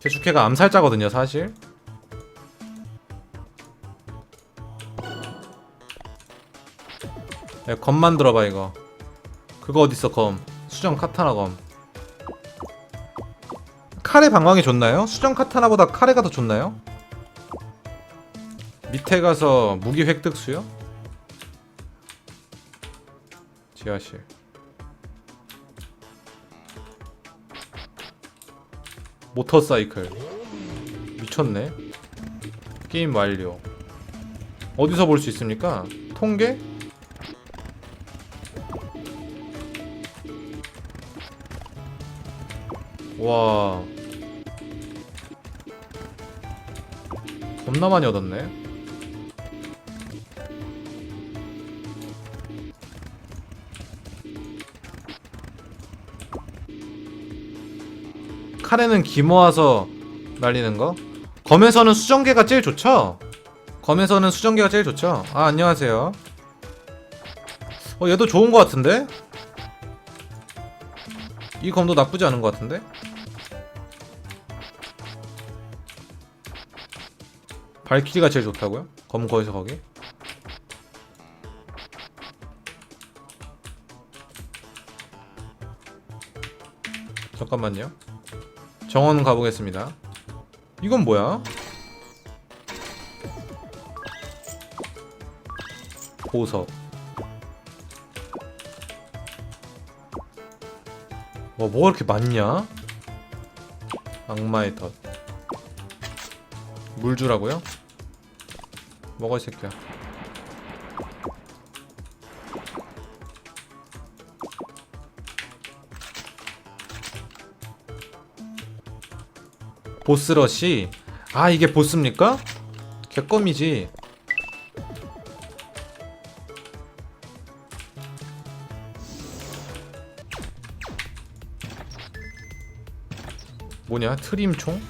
개축해가 암살자거든요 사실 야, 검 만들어봐 이거 그거 어딨어 검 수정 카타나 검 카레 방광이 좋나요? 수정 카타나보다 카레가 더 좋나요? 밑에 가서 무기 획득 수요? 지하실 모터사이클. 미쳤네. 게임 완료. 어디서 볼 수 있습니까? 통계? 와. 겁나 많이 얻었네 카레는 기 모아서 날리는 거? 검에서는 수정계가 제일 좋죠? 검에서는 수정계가 제일 좋죠? 아 안녕하세요. 어 얘도 좋은 거 같은데? 이 검도 나쁘지 않은 것 같은데? 발키리가 제일 좋다고요? 검 거기서 거기? 잠깐만요 정원 가보겠습니다 이건 뭐야? 보석 와 뭐가 이렇게 많냐? 악마의 덫 물주라고요? 먹어 이 새끼야 보스러시 아 이게 보스입니까? 개껌이지 뭐냐 트림총?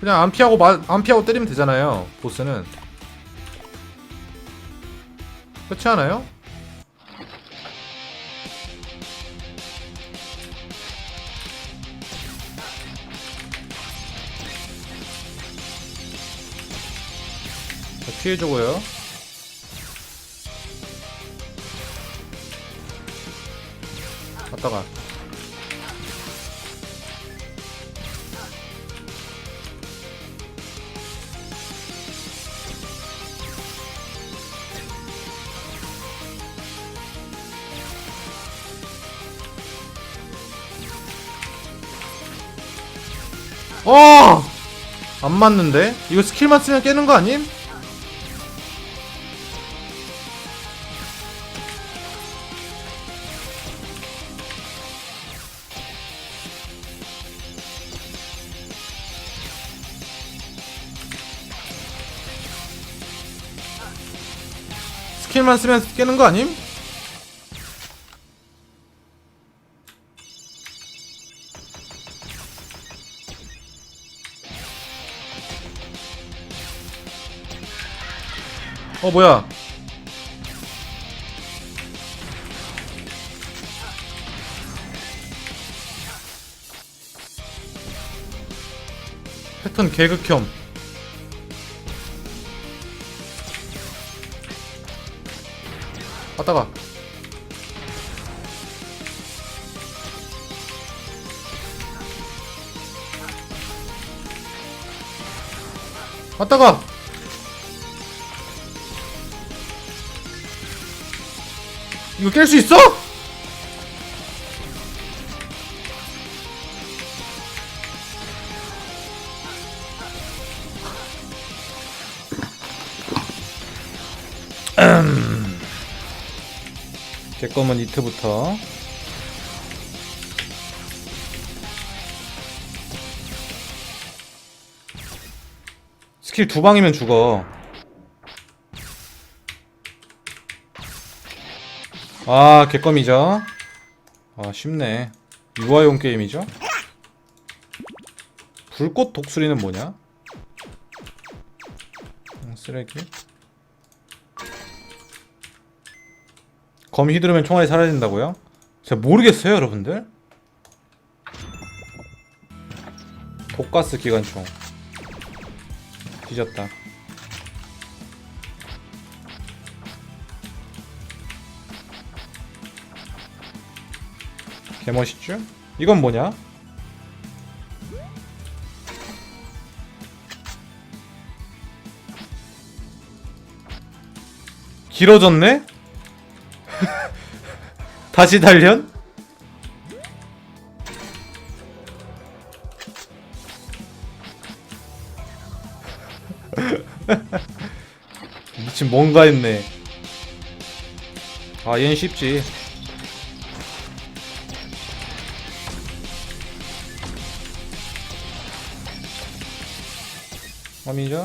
그냥 안 피하고 마, 안 피하고 때리면 되잖아요 보스는 그렇지 않아요? 피해주고요 갔다가 어! 안 맞는데? 이거 스킬만 쓰면 깨는 거 아님? 스킬만 쓰면 깨는 거 아님? 어 뭐야 패턴 개극혐 왔다가 왔다가 이거 깰 수 있어? 제 거면 이트부터. 스킬 두 방이면 죽어. 아 개껌이죠? 아 쉽네. 유아용 게임이죠? 불꽃 독수리는 뭐냐? 음, 쓰레기 검 휘두르면 총알이 사라진다고요? 제가 모르겠어요 여러분들 독가스 기관총 뒤졌다 개멋있죠? 이건 뭐냐? 길어졌네? 다시 단련? 미친 뭔가 했네. 아 얘는 쉽지. 아미죠?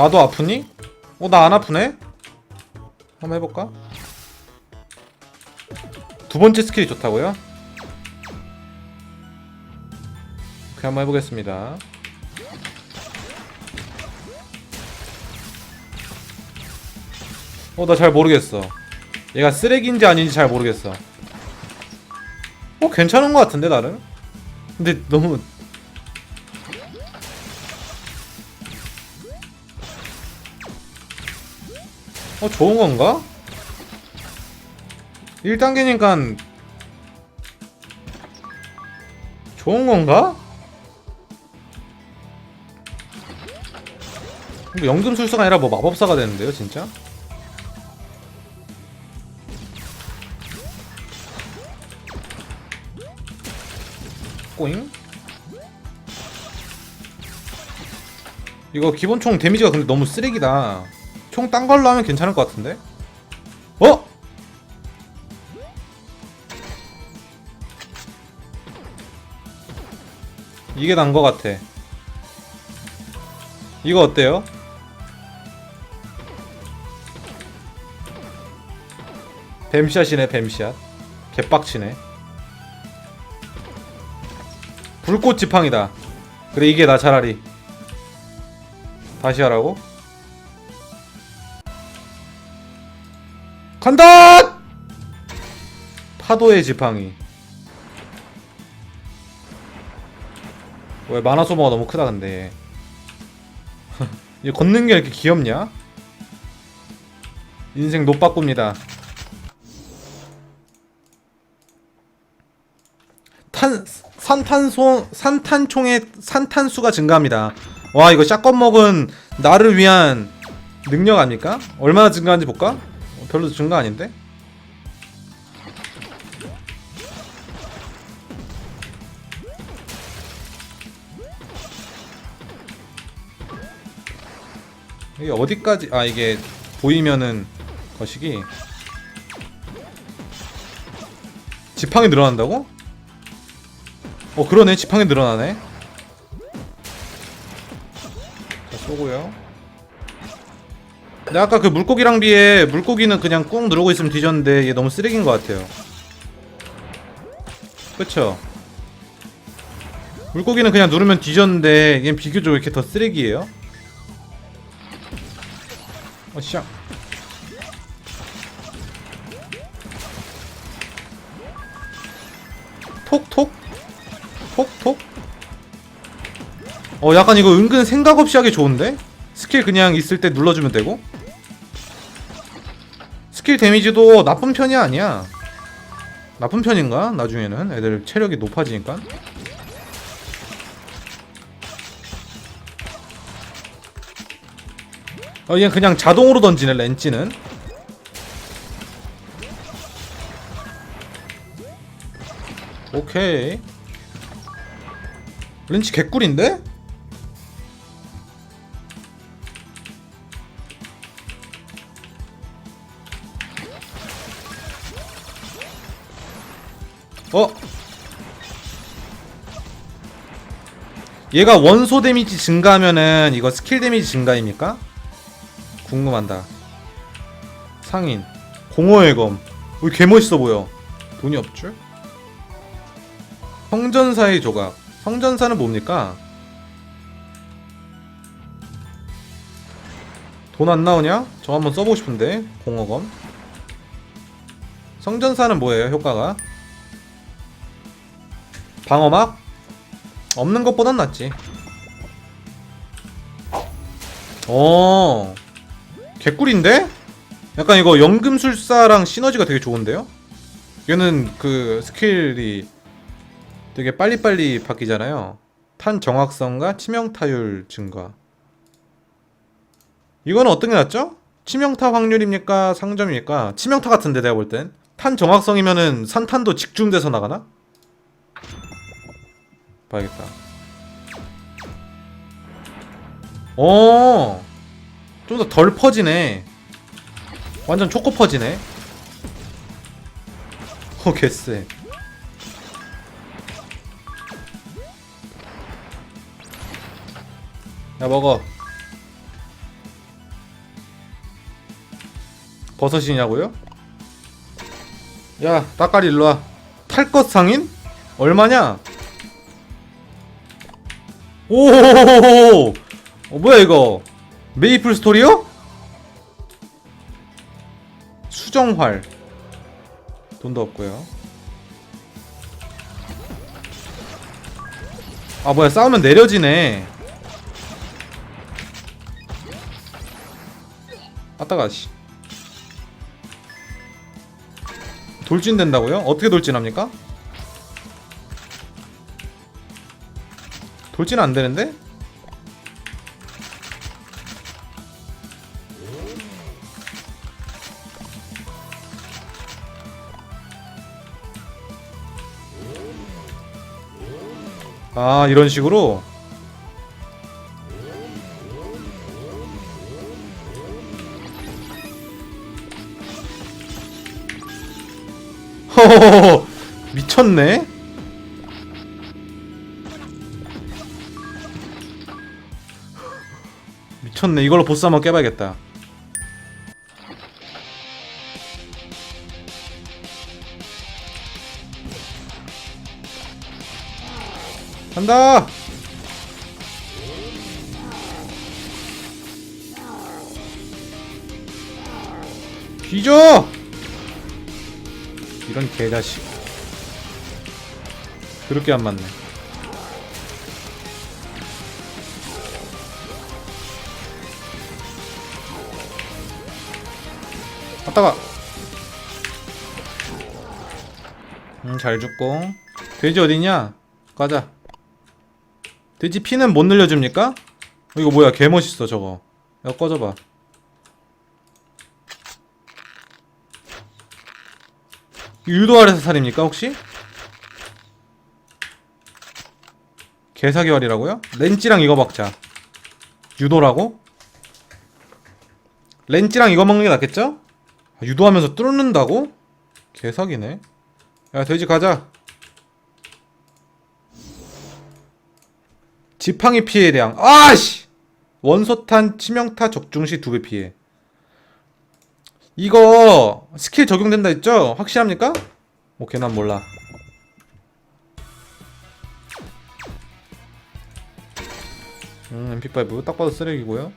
나도 아프니? 어, 나 안 아프네? 한번 해볼까? 두 번째 스킬이 좋다고요? 오케이, 한번 해보겠습니다. 어, 나 잘 모르겠어. 얘가 쓰레기인지 아닌지 잘 모르겠어. 어, 괜찮은 것 같은데, 나름? 근데 너무. 어, 좋은 건가? 1단계니까. 좋은 건가? 연금술사가 아니라 뭐 마법사가 되는데요, 진짜? 꼬잉? 이거 기본총 데미지가 근데 너무 쓰레기다. 총 딴 걸로 하면 괜찮을 것 같은데? 어? 이게 난 것 같아. 이거 어때요? 뱀샷이네 뱀샷 개빡치네 불꽃 지팡이다 그래 이게 나 차라리 다시 하라고? 간다! 파도의 지팡이 왜 만화 소모가 너무 크다 근데 얘 걷는 게 이렇게 귀엽냐? 인생 노빠꾸입니다 탄 산탄소 산탄총의 산탄수가 증가합니다. 와 이거 샷건 먹은 나를 위한 능력 아닙니까? 얼마나 증가한지 볼까? 어, 별로 증가 아닌데? 이게 어디까지 아 이게 보이면은 거시기 지팡이 늘어난다고? 어 그러네 지팡이 늘어나네 자 쏘고요 근데 아까 그 물고기랑 비해 물고기는 그냥 꾹 누르고 있으면 뒤졌는데 얘 너무 쓰레기인 것 같아요. 그쵸? 물고기는 그냥 누르면 뒤졌는데 얘는 비교적 이렇게 더 쓰레기예요? 어 샹. 톡톡? 톡톡? 어 약간 이거 은근 생각 없이 하기 좋은데? 스킬 그냥 있을 때 눌러주면 되고 스킬 데미지도 나쁜 편이 아니야 나쁜 편인가? 나중에는 애들 체력이 높아지니까 어, 얘 그냥 자동으로 던지네 렌치는 오케이 렌치 개꿀인데? 어? 얘가 원소 데미지 증가하면은 이거 스킬 데미지 증가입니까? 궁금한다. 상인 공허의 검. 우리 개 멋있어 보여. 돈이 없줄? 성전사의 조각. 성전사는 뭡니까? 돈 안 나오냐? 저 한번 써보고 싶은데 공허검. 성전사는 뭐예요? 효과가? 방어막? 없는 것보단 낫지. 어. 개꿀인데? 약간 이거 연금술사랑 시너지가 되게 좋은데요? 얘는 그 스킬이 되게 빨리빨리 바뀌잖아요. 탄 정확성과 치명타율 증가. 이거는 어떤 게 낫죠? 치명타 확률입니까? 상점입니까? 치명타 같은데 내가 볼 땐. 탄 정확성이면은 산탄도 직중돼서 나가나? 봐야겠다. 어, 좀 더 덜 퍼지네. 완전 초코 퍼지네. 어, 개쎄. 야, 먹어. 버섯이냐고요? 야, 따까리 일로와. 탈것 상인? 얼마냐? 오, 어, 뭐야 이거? 메이플 스토리요? 수정활. 돈도 없고요. 아 뭐야 싸우면 내려지네. 아따가 씨. 돌진 된다고요? 어떻게 돌진합니까? 돌진은 안 되는데? 아 이런 식으로 미쳤네 미쳤네. 이걸로 보스 한번 깨봐야겠다. 간다! 뒤져 이런 개자식. 그렇게 안 맞네 갔다가 음잘 죽고 돼지 어딨냐 가자 돼지 피는 못 늘려줍니까? 어, 이거 뭐야 개멋있어 저거 야 꺼져봐 유도 아래서 살입니까 혹시? 개사기활이라고요? 렌찌랑 이거 먹자 유도라고? 렌찌랑 이거 먹는 게 낫겠죠? 아, 유도하면서 뚫는다고? 개사기네. 야 돼지 가자. 지팡이 피해량 아씨! 원소탄 치명타 적중 시 두 배 피해. 이거 스킬 적용된다 했죠? 확실합니까? 오케이 난 몰라. 음 MP5 딱 봐도 쓰레기고요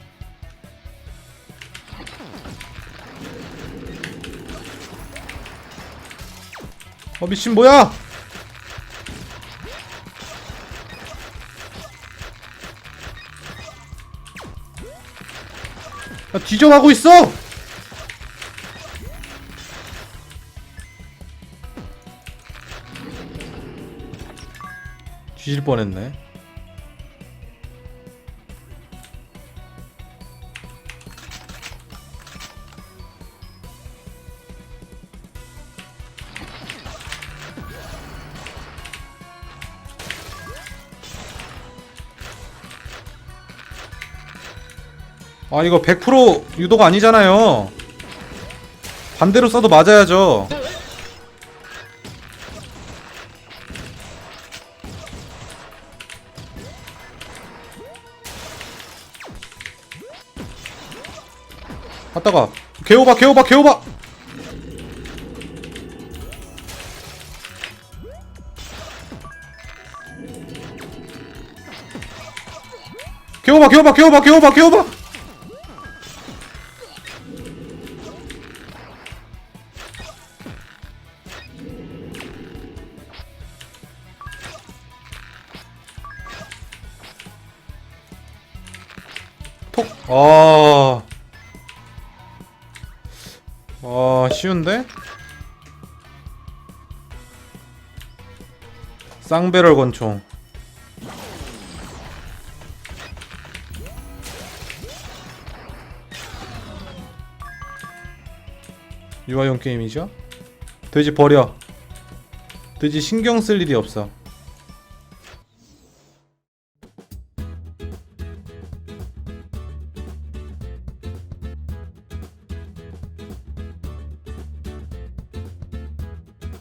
어 미친 뭐야 야, 뒤져가고 있어! 뒤질 뻔했네. 아 이거 100% 유도가 아니잖아요. 반대로 써도 맞아야죠. 갔다가 개오바 개오바 개오바 개오바! 개오바 개오바 개오바 개오바 쌍배럴 권총. 유아용 게임이죠? 돼지 버려. 돼지 신경 쓸 일이 없어.